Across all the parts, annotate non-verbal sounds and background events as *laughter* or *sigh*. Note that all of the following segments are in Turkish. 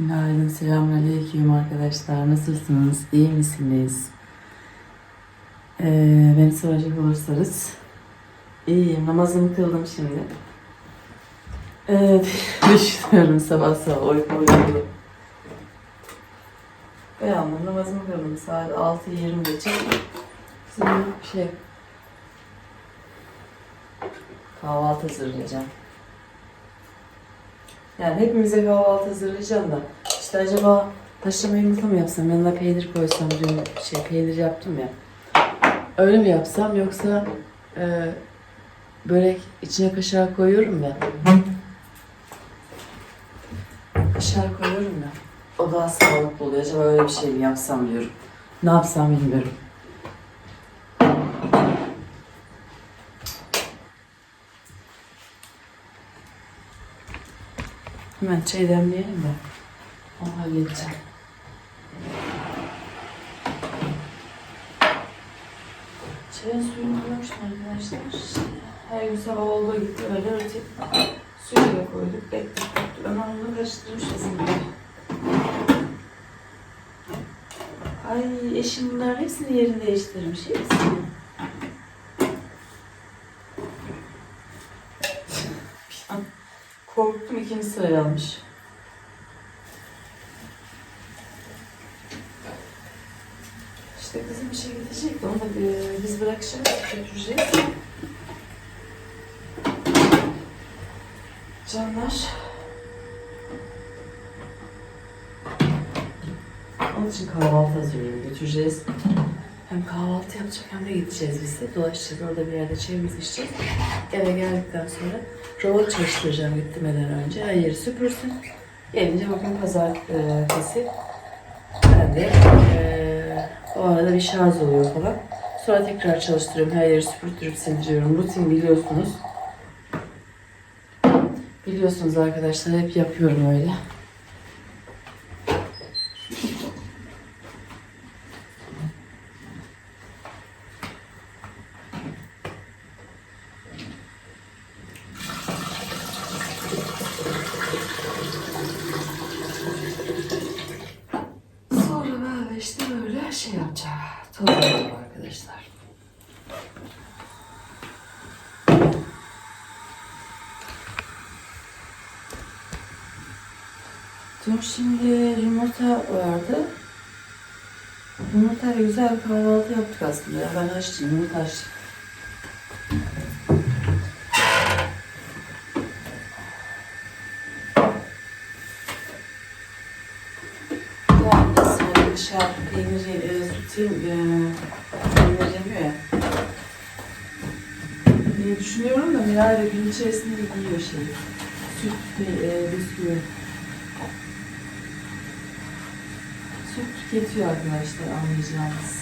Günaydın, selamünaleyküm arkadaşlar. Nasılsınız? İyi misiniz? Ee, beni soracak olursanız iyiyim. Namazımı kıldım şimdi. Evet, *laughs* düşünüyorum sabah sabah uykum uyandı. Uyandım, namazımı kıldım. Saat 6.20 geçe. Şimdi şey, kahvaltı hazırlayacağım. Yani hepimize kahvaltı hazırlayacağım da işte acaba taşlama yumurta mı yapsam yanına peynir koysam dün şey peynir yaptım ya. Öyle mi yapsam yoksa e, börek içine kaşar koyuyorum ya. Kaşar koyuyorum ya. O daha sağlıklı oluyor. Acaba öyle bir şey mi yapsam diyorum. Ne yapsam bilmiyorum. Hemen çay demleyelim de onu halledeceğim. Çayın suyunu koymuştum arkadaşlar. Her gün sabah olduğu gibi öyle rutin. Suyu da koyduk, bekledik. Ömer onu karıştırmış aslında. Ay eşim bunların hepsini yerini değiştirmiş. Hepsini. Bir an Korktum ikinci sıraya almış. İşte kızım işe gidecek de onu bir- biz bırakacağız, götüreceğiz. Canlar. Onun için kahvaltı hazırlıyorum, götüreceğiz. Hem kahvaltı yapacak hem de gideceğiz biz de. Dolaşacağız, orada bir yerde çayımızı içeceğiz. Eve geldikten sonra robot çalıştıracağım gitmeden önce. Yeri süpürsün. Gelince bugün pazartesi. Ben de eee o arada bir şarj oluyor falan. Sonra tekrar çalıştırıyorum. Her yeri süpürtürüp sildiriyorum. Rutin biliyorsunuz. Biliyorsunuz arkadaşlar hep yapıyorum öyle. Sonra böyle işte böyle şey yapacağım. Toz yapacağım arkadaşlar. Dün şimdi yumurta vardı. Yumurtayla güzel bir kahvaltı yaptık aslında. Ya ben açtım, yumurta açtım. Dışarı peynir, e, süt, e, peynir ya. diye düşünüyorum da Miray da gün içerisinde yiyor şey. Süt ve e, bisküvi. Süt tüketiyor arkadaşlar anlayacağınız.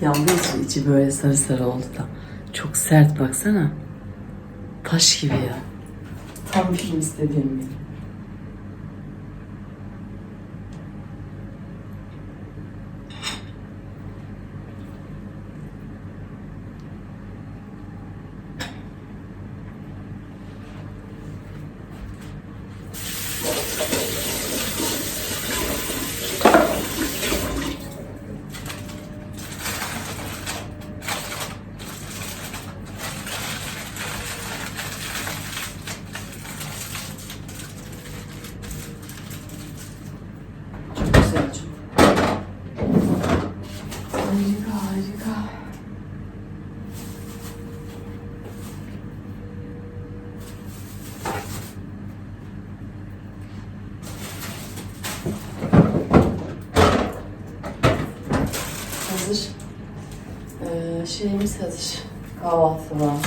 Yandığı için içi böyle sarı sarı oldu da. Çok sert baksana. Taş gibi ya. Tam benim istediğim gibi. Çok güzel çok. Harika harika. Hazır. Ee, şeyimiz hazır. Kahvaltılığımız.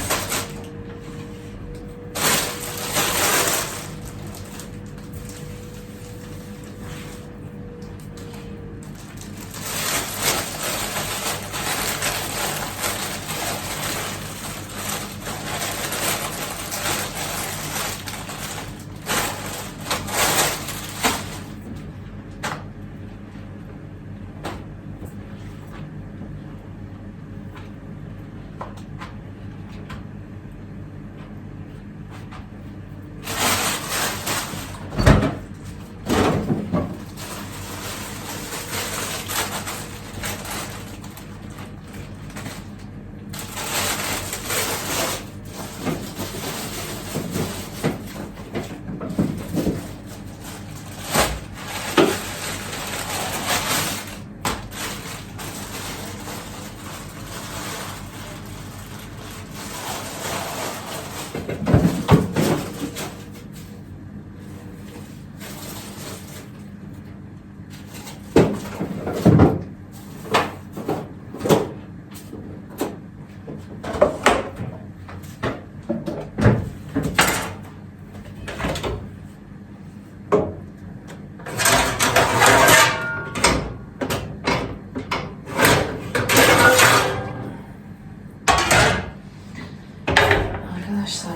Arkadaşlar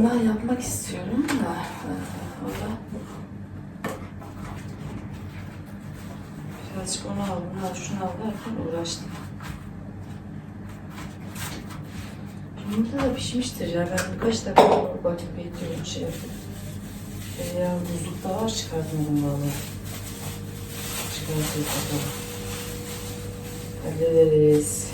kolayından yapmak istiyorum da e, birazcık onu al, bunu al, şunu al derken uğraştım. Yumurta da pişmiştir ya. Ben birkaç dakika bakıp bekliyorum şey yapıp. E ya buzlukta var çıkartmadım vallahi. Çıkartayım bakalım. Hallederiz.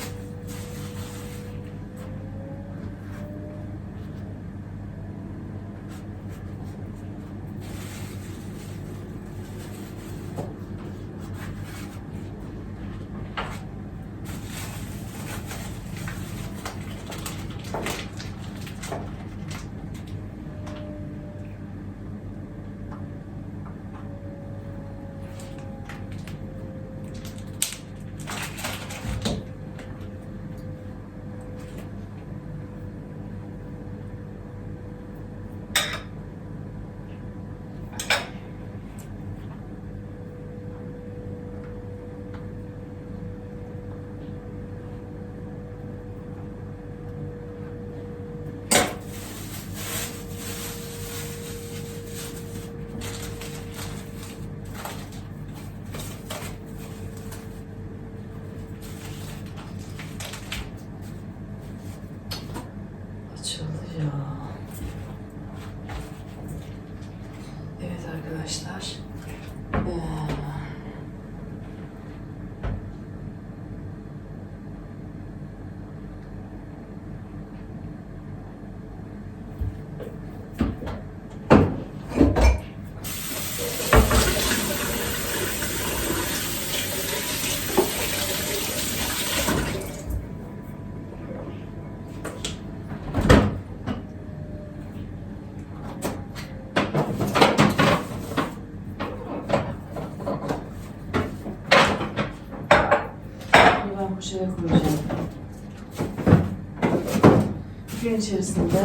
Gün içerisinde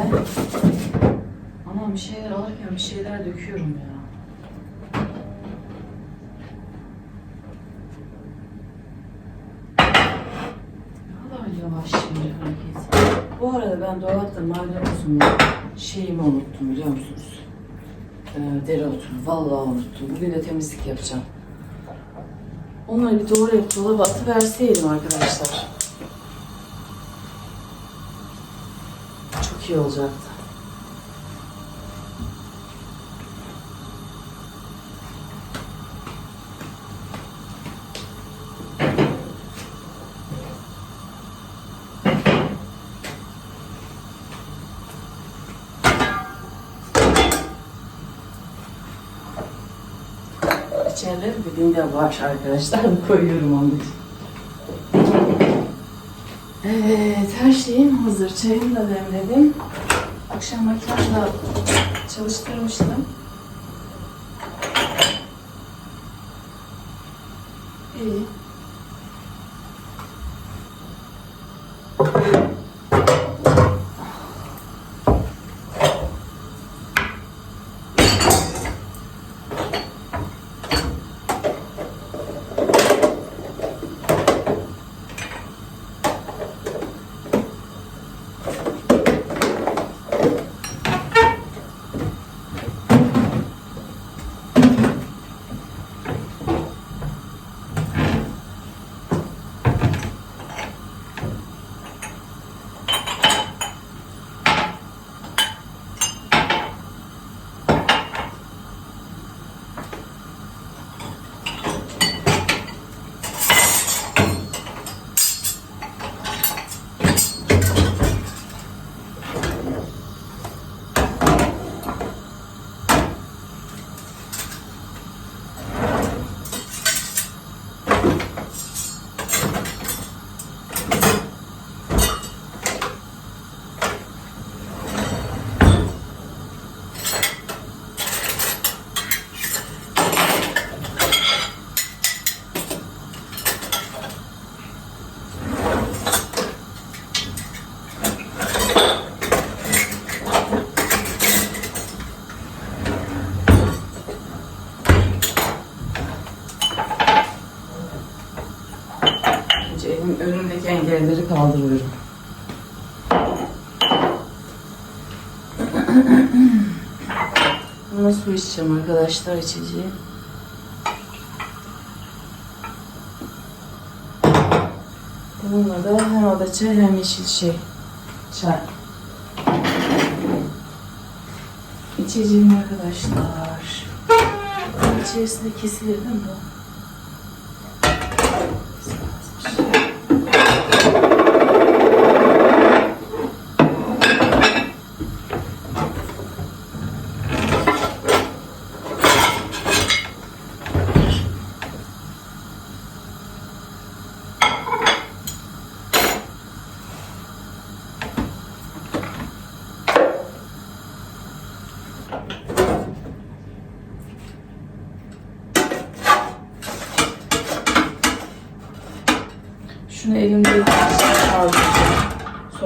Aman bir şeyler alırken bir şeyler döküyorum ya. Ne kadar yavaş şimdi hareket. Bu arada ben dolapta maydanozumla şeyimi unuttum biliyor musunuz? Ee, dereotunu. Vallahi unuttum. Bugün de temizlik yapacağım. Onları bir doğrayıp dolaba atıverseydim arkadaşlar. İyi olacaktı. İçeride dibinde var arkadaşlar. *laughs* Koyuyorum onu. Evet, her şeyim hazır. Çayımı da demledim. Akşam makinamda çalıştırmıştım. İçeceğim arkadaşlar içeceği. Bununla da hem oda çay hem yeşil şey. Çay. İçeceğim arkadaşlar. İçerisinde kesilir değil mi bu?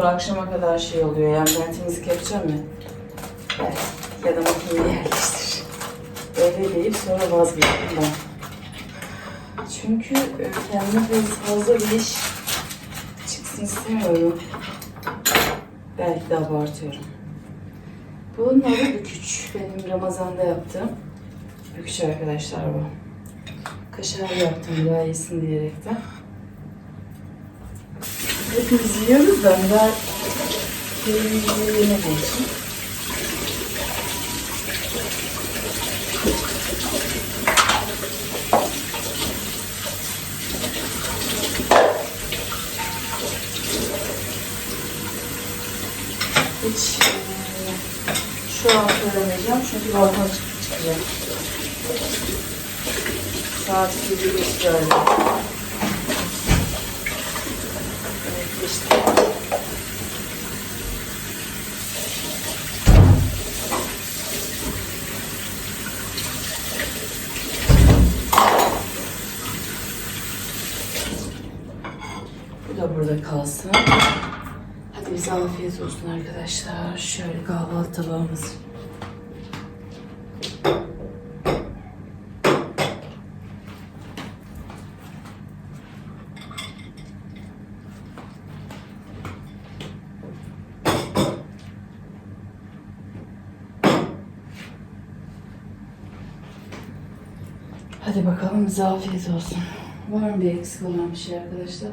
Sonra akşama kadar şey oluyor yani ben temizlik yapacağım ya. Evet. Ya da makineyi yerleştir. Öyle değil sonra vazgeçtim ben. Çünkü e, kendime böyle fazla bir iş çıksın istemiyorum. Belki de abartıyorum. Bunun adı büküç. Benim Ramazan'da yaptığım büküç arkadaşlar bu. Kaşar yaptım daha iyisin diyerekten. Hepimiz yiyoruz da onlar peynirliğine geçsin. Hiç e, şu an söylemeyeceğim çünkü balkona çıkacağım. Saat 7 geçti afiyet olsun arkadaşlar. Şöyle kahvaltı tabağımız. Hadi bakalım bize afiyet olsun. Var mı bir eksik olan bir şey arkadaşlar?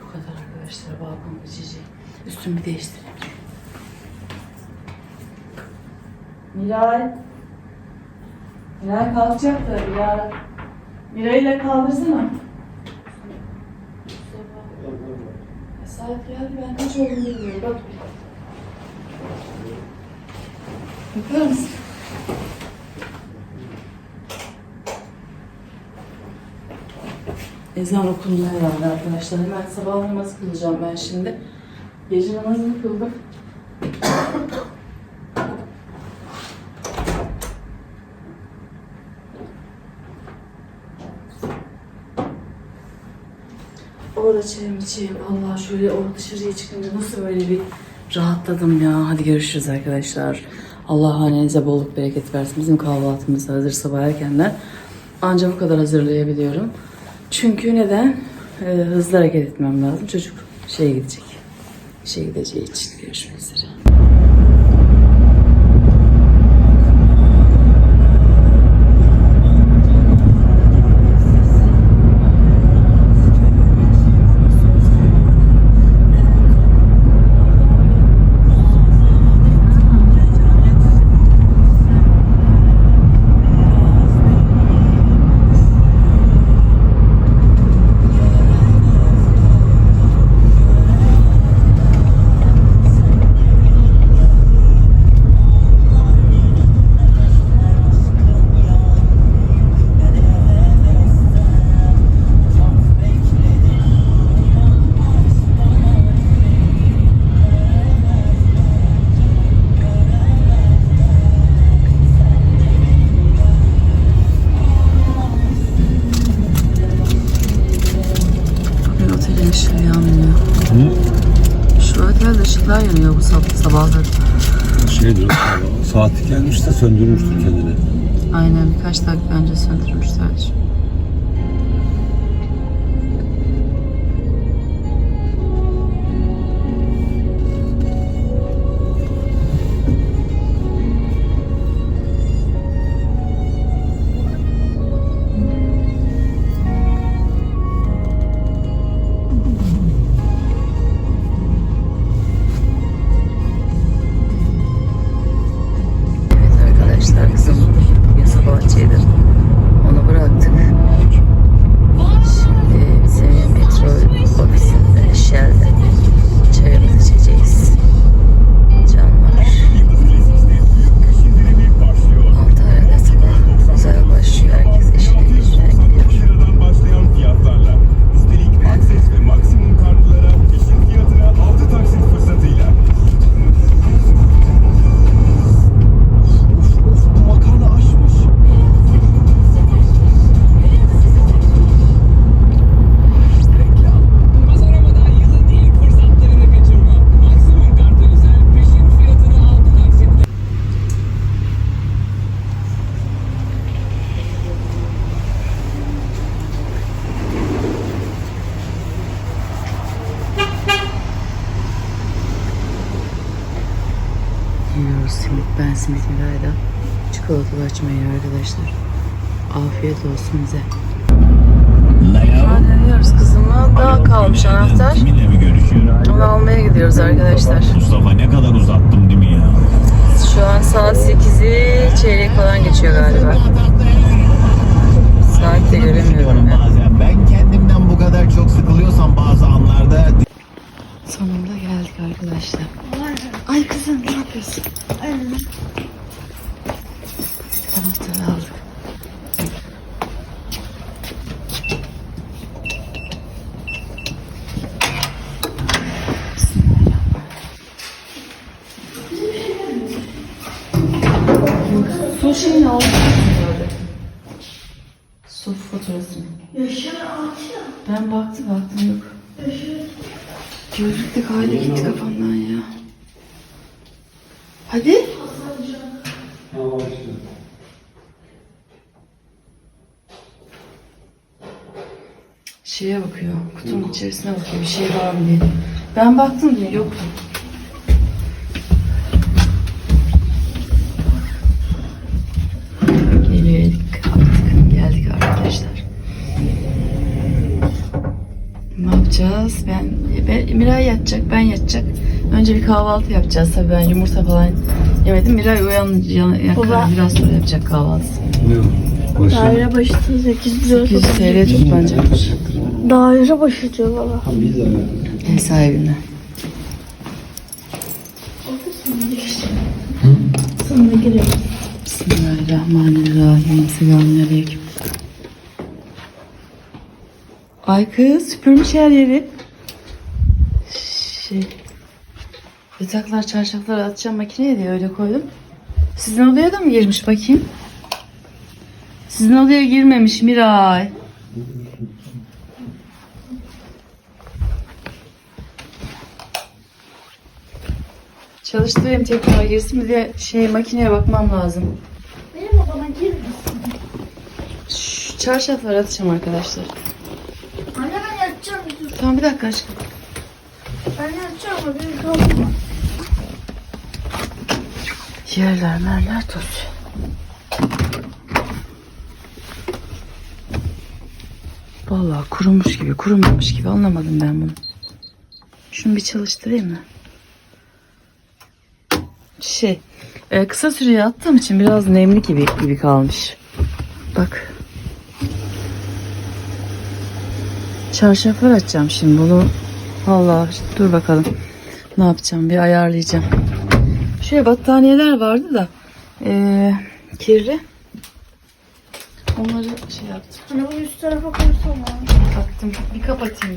Bu kadar arkadaşlar balkon geçici. Üstümü değiştireyim. Miray. Miray kalkacak da Miray. Miray'ı da kaldırsana. Saat geldi ben kaç olduğunu bilmiyorum. Bak. Bakar mısın? Ezan okundu herhalde arkadaşlar. Hemen sabah namazı kılacağım ben şimdi. Gece namazını kıldım. Orada çayım içeyim. Allah şöyle o dışarıya çıkınca nasıl böyle bir rahatladım ya. Hadi görüşürüz arkadaşlar. Allah hanenize bolluk bereket versin. Bizim kahvaltımız hazır sabah erkenden. Anca bu kadar hazırlayabiliyorum. Çünkü neden? Ee, hızlı hareket etmem lazım. Çocuk şeye gidecek. İşe gideceği için görüşmek üzere. Söndürmüştür kendini. Aynen birkaç dakika önce söndürmüş Çikolatalı açmayı arkadaşlar. Afiyet olsun bize. Dönüyoruz kızıma. Daha kalmış anahtar. Onu almaya gidiyoruz arkadaşlar. Mustafa ne kadar uzattım değil mi ya? Şu an saat 8'i çeyrek falan geçiyor galiba. Saat de göremiyorum ya. Bazen ben kendimden bu kadar çok sıkılıyorsam bazı anlarda Sonunda geldik arkadaşlar. Ay kızım ne yapıyorsun? Anahtarı aldık. Su şeyini aldık. Su faturası mı? Ben baktım baktım yok. Gözlük de kaydı gitti kafamdan ya. Hadi. Şeye bakıyor. İçerisine bakıyor. Bir şey var mı diye. Ben baktım diye yoktu. Geldik artık. Geldik arkadaşlar. Ne yapacağız? Ben, ben Miray yatacak, ben yatacak. Önce bir kahvaltı yapacağız tabii ben yumurta falan yemedim. Miray uyan, yan, Baba. biraz sonra yapacak kahvaltısı. Ne. Daire başı 8 lira 100 TL toplanacakmış. Daire başı diyor baba. Ev sahibine. Sonra girelim. Bismillahirrahmanirrahim. Selamünaleyküm. Ay kız süpürmüş her yeri. Şey. Yataklar, çarşafları atacağım makineye diye öyle koydum. Sizin odaya da mı girmiş bakayım? Sizin odaya girmemiş Miray. Çalıştırayım tekrar girsin bir de şey makineye bakmam lazım. Benim odama girmesin. Şu çarşafları atacağım arkadaşlar. Anne ben yatacağım. Dur. Tamam bir dakika aşkım. Ben yatacağım ama beni kalkma. Yerler merler toz. Vallahi kurumuş gibi, kurumamış gibi anlamadım ben bunu. Şunu bir çalıştırayım mı? Şey, e, kısa süreye attığım için biraz nemli gibi gibi kalmış. Bak. Çarşaflar açacağım şimdi bunu. Vallahi dur bakalım. Ne yapacağım bir ayarlayacağım. Şöyle battaniyeler vardı da eee kirli. Onları şey yaptım. Anne bunu üst tarafa koysana. Taktım. Bir kapatayım.